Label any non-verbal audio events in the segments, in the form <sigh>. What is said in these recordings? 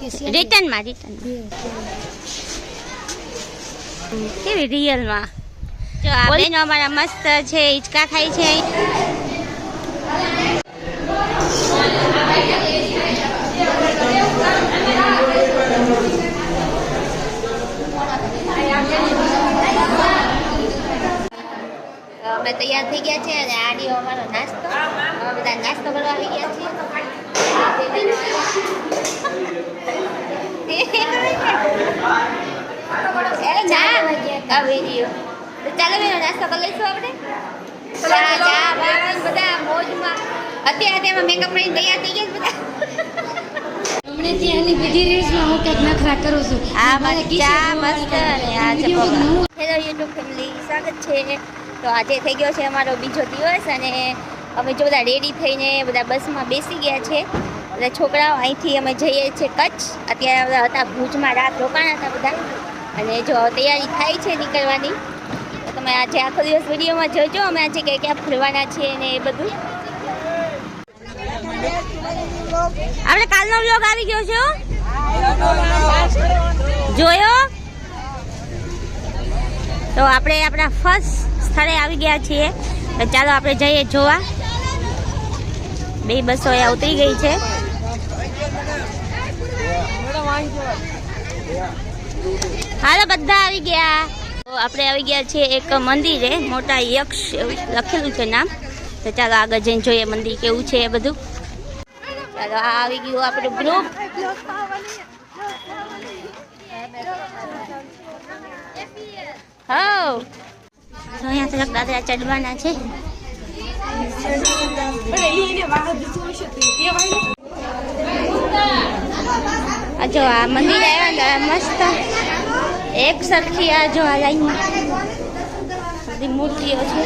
રિટર્નમાં રિટર્ન કેવી રિયલમાં જો આ બેનો અમારા મસ્ત છે હિંચકા ખાય છે. અમે તૈયાર થઈ ગયા છે અને આ રહ્યો અમારો નાસ્તો. બધા નાસ્તો કરવા આવી ગયા છીએ એ હવે રહ્યો તો ચાલો બેનો નાસ્તો કરી લઈશું આપણે. ચા ચા બસ બધા મોજમાં. અત્યારે તેમાં મેકઅપ કરીને તૈયાર થઈ ગયા બધા. હમણે ત્યાંની બધી રીલ્સમાં હું કંઈક નખરા કરું છું. આ મારે ચા મસ્ત અને આ છે વીડિયો પૌવા. નવું. હેલો યુટ્યુબ ફેમિલી સ્વાગત છે. તો આજે થઈ ગયો છે અમારો બીજો દિવસ અને અમે જો બધા રેડી થઈને બધા બસમાં બેસી ગયા છે. બધા છોકરાઓ અહીંથી અમે જઈએ છીએ કચ્છ. અત્યારે બધા હતા ભુજમાં રાત રોકાણા હતા બધા. અને જો તૈયારી થાય છે નીકળવાની, તો તમે આજે આખો દિવસ વિડીયોમાં જોજો અમે આજે ક્યાં ક્યાં ફરવાના છીએ ને એ બધું. આપણે કાલનો વ્લોગ આવી ગયો છે જોયો? તો આપણે આપણા ફર્સ્ટ સ્થળે આવી ગયા છીએ. ચાલો આપણે જઈએ જોવા. બે બસો અહીંયા ઉતરી ગઈ છે. હાલો, બધા આવી ગયા. તો આપણે આવી ગયા છીએ એક મંદિરે, મોટા યક્ષ લખેલું છે નામ. તો ચાલો આગળ જઈને જોઈએ મંદિર કેવું છે એ બધું. ચાલો, આ આવી ગયું આપણું ગ્રુપ. હો અહીંયા તરફ દાદરા ચડવાના છે. આ જો આ મંદિર આવ્યા ને મસ્ત. એક સરખી આ જો આ લાઈન. બધી મૂર્તિઓ છે.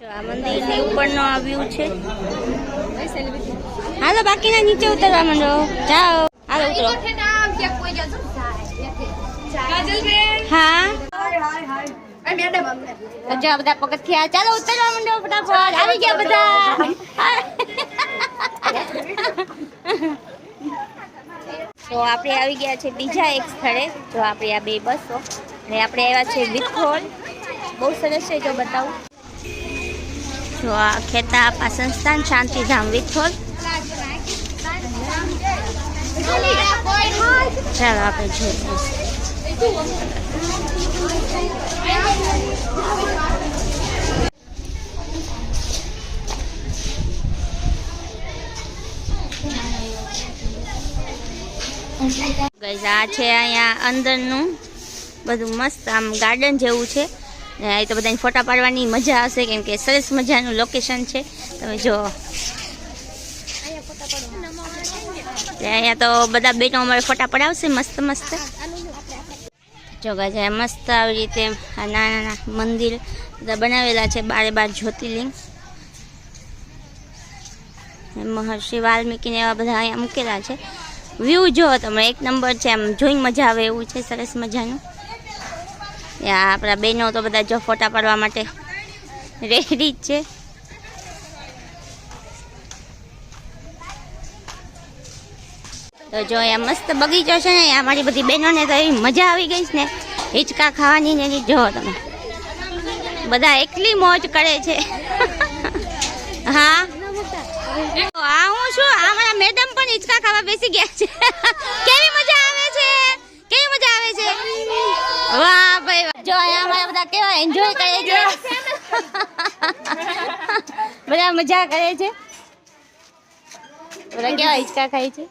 જો આ મંદિરની ઉપરનો આ છે. હાલો, બાકીના નીચે ઉતરવા માંડો. જાઓ. હાલો, ઉતરો. હા. તો જો બધા તો આપણે આવી ગયા છે બીજા એક સ્થળે. જો, આપણે આ બે બસો. આપણે આવ્યા છે બહુ સરસ છે, જો, બતાવું. જો આ ખેતા આપા સંસ્થાન શાંતિધામ વિથોલ ચાલો આપણે જોઈએ Guys, આ છે અહીંયા અંદરનું બધું મસ્ત આમ ગાર્ડન જેવું છે. અહીં તો બધાની ફોટા પાડવાની મજા આવશે કેમ કે સરસ મજાનું લોકેશન છે. તમે જો. અહીંયા તો બધા બેનો અમારે ફોટા પડાવશે મસ્ત મસ્ત. જો મસ્ત આવી રીતે આ નાના નાના મંદિર બધા બનાવેલા છે, બારે બાર જ્યોતિર્લિંગ. મહર્ષિ વાલ્મીકીને એવા બધા અહીંયા મૂકેલા છે. વ્યૂ જો તમે, એક નંબર છે, આમ જોઈને મજા આવે એવું છે, સરસ મજાનું. આપણા બહેનો તો બધા જો ફોટા પાડવા માટે રેડી જ છે. તો જો અહીંયા મસ્ત બગીચો છે ને મારી બધી બહેનોને તો એવી મજા આવી ગઈ છે ને, હિંચકા ખાવાની ને એની જો તમે, બધા એકલી મોજ કરે છે. <laughs> હા? આ હું છું હમણાં મેડમ પણ હિંચકા ખાવા બેસી ગયા છે. <laughs> કેવી મજા છે. વાહ ભાઈ જો અહીંયા અમારા બધા કેવા એન્જોય કરે છે. બધા મજા કરે છે. બધા કેવા હિંચકા ખાય છે.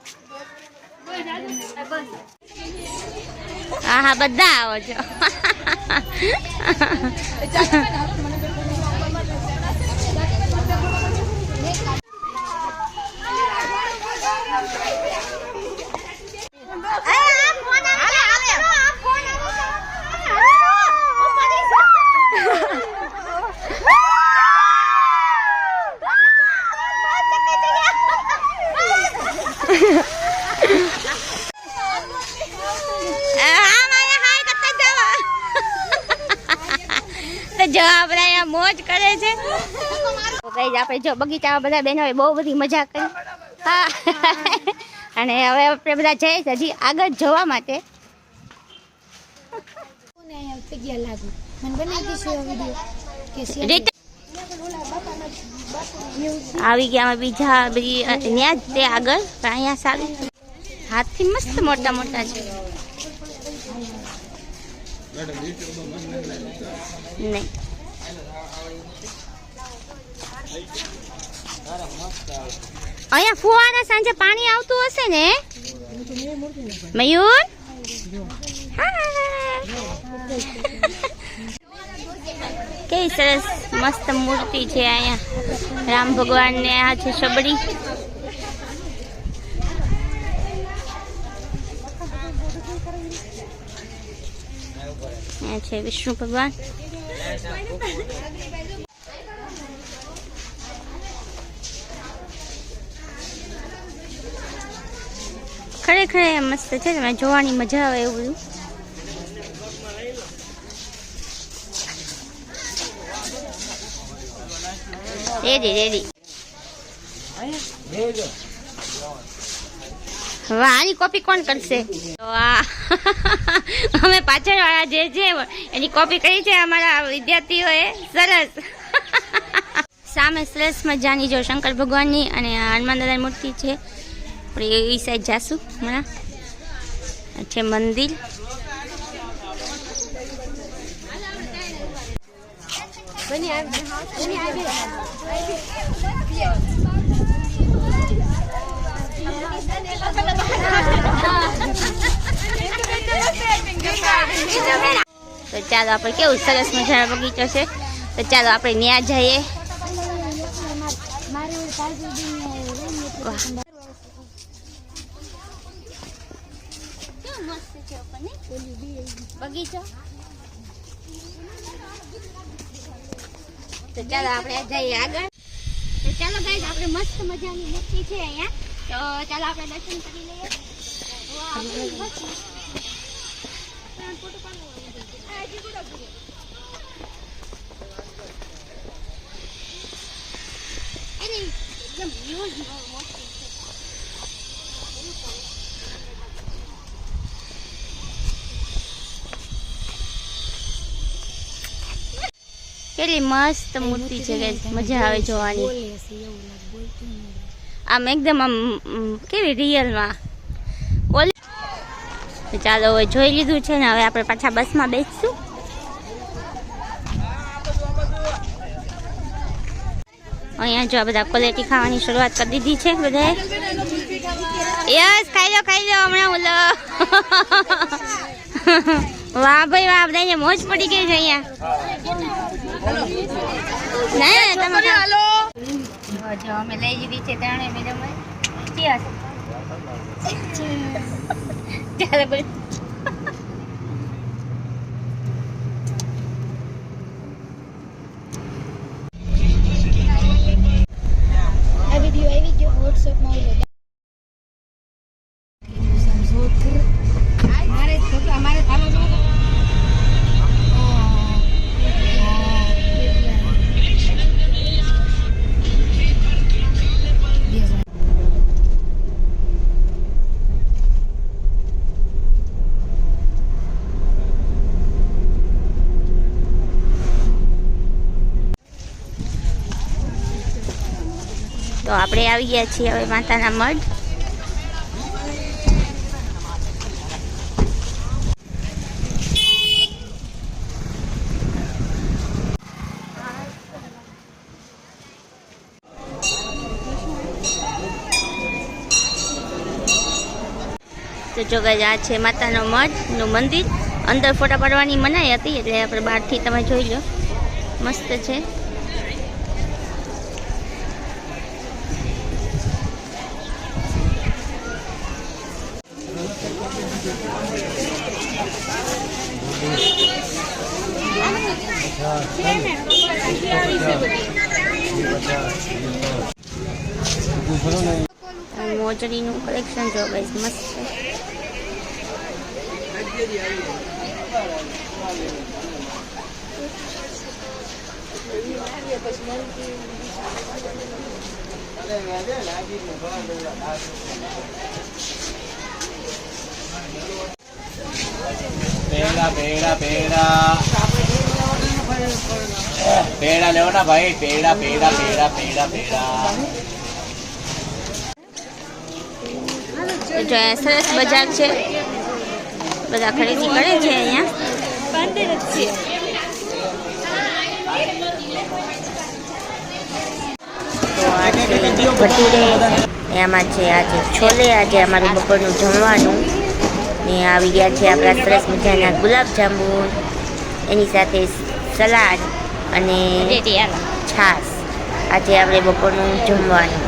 હા હા બધા આવો છો. આપણે જો બગીચામાં બધા બહેનોએ બહુ બધી મજા કરી. હા. અને હવે આપણે બધા જઈએ હજી આગળ જવા માટે. આવી ગયા બીજા બધી ત્યાં જ તે આગળ પણ અહીંયા સારું. હાથથી મસ્ત મોટા મોટા છે. નહીં. અહીંયા ફુવારા સાંજે પાણી આવતું હશે ને? મયુર? કેવી સરસ મસ્ત મૂર્તિ છે અહીંયા. રામ ભગવાન ને આ છે સબડી અહીંયા છે વિષ્ણુ ભગવાન. ખરેખર મસ્ત છે તમે જોવાની મજા આવે એવું બધું. Ready ready. વાહ આની કોપી કોણ કરશે? તો આ <laughs> અમે પાછળ વાળા જે છે એની કોપી કરી છે અમારા વિદ્યાર્થીઓએ. સરસ. <laughs> સામે સરસ મજાની જો શંકર ભગવાનની અને હનુમાન દાદાની મૂર્તિ છે. આપણે એ સાઈડ જાશું હમણાં છે મંદિર તો ચાલો આપણે કેવું સરસ મજાનો બગીચો છે તો ચાલો આપણે ત્યાં જઈએ કેવું મસ્ત છે આપણને બગીચો? તો ચાલો આપણે જઈએ આગળ. તો ચાલો ગાઈસ આપણે મસ્ત મજાની મૂર્તિ છે અહીંયા. તો ચાલો આપણે દર્શન કરી લઈએ. અરે, એકદમ huge કેટલી મસ્ત મૂર્તિ છે guys. મજા આવે જોવાની. આમ એકદમ આમ કેવી રિયલમાં ઓલી ચાલો હવે જોઈ લીધું છે ને હવે આપણે પાછા બસમાં બેસશું. અહીંયા જો આ બધા ક્વોલિટી ખાવાની શરૂઆત કરી દીધી છે બધાએ. યસ ખાઈ લો ખાઈ લો હમણાં ઓલો <laughs> વાહ ભાઈ વાહ બધાને મોજ પડી ગઈ છે અહીંયા. ના તમે હાલો. જો અમે લઈ લીધી છે ત્રણે મેડમ ચિયર્સ ચાલો બોલ તો આપણે આવી ગયા છીએ હવે માતાના મઢ. જો guys, આ છે માતાનો મઢનું મંદિર. અંદર ફોટા પાડવાની મનાઈ હતી એટલે આપણે બહારથી તમે જોઈ લો. મસ્ત છે. મોજડીનું કલેક્શન જો ગાઈસ મસ્ત છે. પેડા પેડા પેડા. પેડા લેવો ના ભાઈ, પેડા પેડા પેડા પેડા પેડા. સરસ બજાર છે. બધા ખરીદી કરે છે અહીંયા. એમાં છે આજે છોલે, આજે અમારું બપોરનું જમવાનું. ને આવી ગયા છે આપણા સરસ મજાના ગુલાબજાંબુ. એની સાથે સલાડ અને છાશ. આજે આપણે બપોરનું જમવાનું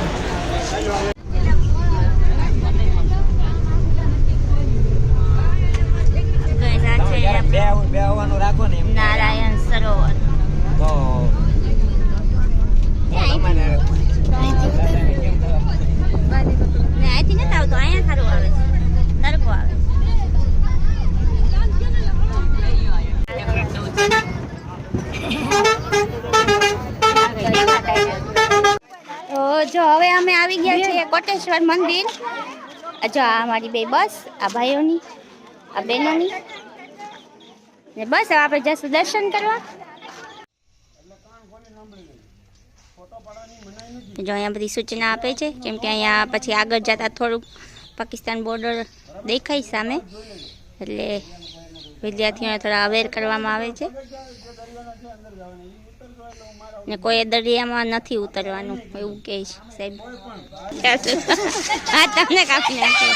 બે બે આવવાનું રાખો ને એમ નારાયણ સરોવર તો ને અહીંથી નથી આવતો અહીંયા સારું આવે છે તડકો આવે તો જો હવે અમે આવી ગયા કોટેશ્વર મંદિર. જો આ મારી બે બસ, આ ભાઈઓની, આ બહેનોની. બસ, હવે આપણે જશું દર્શન કરવા. જો અહીંયા બધી સૂચના આપે છે, કેમ કે અહીંયા પછી આગળ જતા થોડુંક પાકિસ્તાન બોર્ડર દેખાય સામે. એટલે વિદ્યાર્થીઓને થોડા અવેર કરવામાં આવે છે. ને કોઈ દરિયામાં નથી ઉતરવાનું એવું કહે છે સાહેબ. હા તમને કાપી નાખે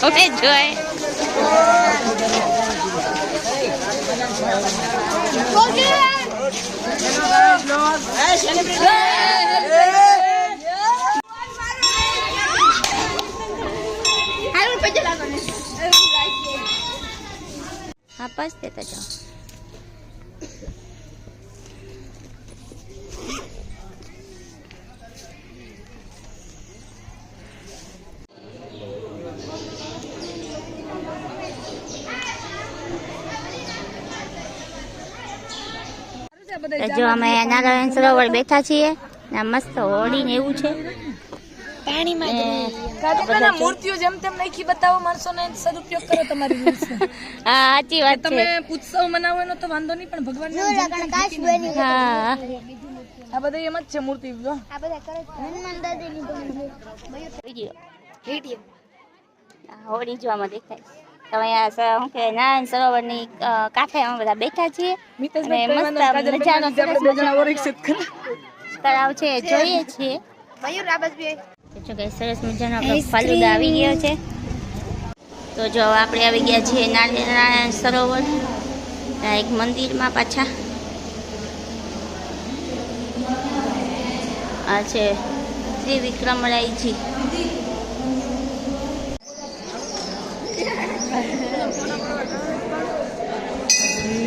હવે જોઈ હા પાસ દેતા જો અમે નારાયણ સરોવર બેઠા છીએ. ને મસ્ત હોડી ને એવું છે. પાણીમાં ને કાકા મૂર્તિઓ જેમ તેમ નાખી બતાવો માણસો સદુપયોગ કરો તમારી રૂલ્સ હા સાચી વાત તમે ઉત્સવ મનાવો એનો તો વાંધો નહીં પણ ભગવાન હા. આ બધા એમ જ છે મૂર્તિ જો. વીડિયો. આ હોડી જોવામાં દેખાય તમે આ શું કે નારાયણ સરોવરની કાંઠે અમે બધા બેઠા છીએ. મસ્ત મજાનો. તળાવ છે જોઈએ છીએ. તો જો કે સરસ મજાનો ફાલુદા આવી ગયો છે. તો જો આપણે આવી ગયા છીએ નારાયણ સરોવર એક મંદિરમાં પાછા. આ છે શ્રી વિક્રમરાયજી.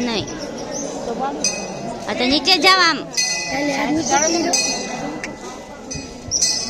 નહીં. આ તો નીચે જાવ આમ.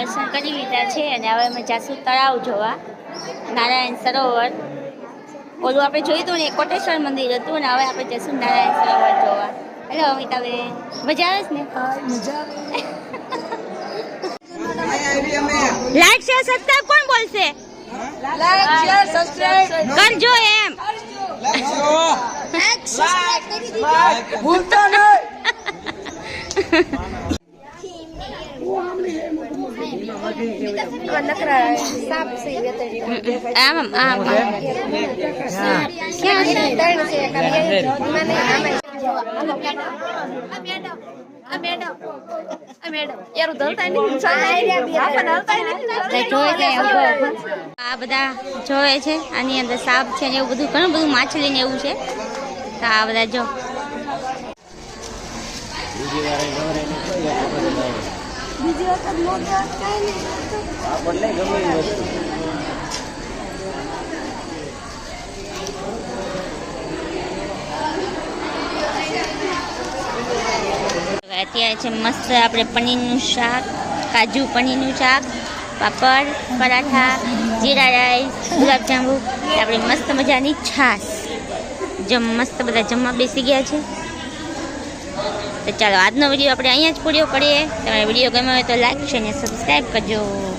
દર્શન કરી લીધા છે અને હવે અમે જાસુ તળાવ જોવા. નારાયણ સરોવર. ઓલું આપણે જોયું હતું ને કોટેશ્વર મંદિર હતું અને હવે આપણે જશું નારાયણ સરોવર જોવા. હેલો અમિતાબેન. મજા આવે છે ને? લાઈક શેર સબસ્ક્રાઇબ કોણ બોલશે? કરજો એમ. <laughs> આ બધા જોવે છે આની અંદર સાપ છે ને એવું બધું ઘણું બધું માછલી ને એવું છે તો આ બધા જો. હવે અત્યારે છે મસ્ત આપણે પનીરનું શાક કાજુ પનીરનું શાક પાપડ પરાઠા જીરા રાઈસ ગુલાબજાંબુ આપણી મસ્ત મજાની છાશ. જમ મસ્ત બધા જમવા બેસી ગયા છે. ચાલો, આજનો વીડિયો આપણે અહીંયા જ પૂર્યો કરીએ. તમારે વીડિયો ગમ્યો હોય તો લાઈક છે અને સબસ્ક્રાઈબ કરજો.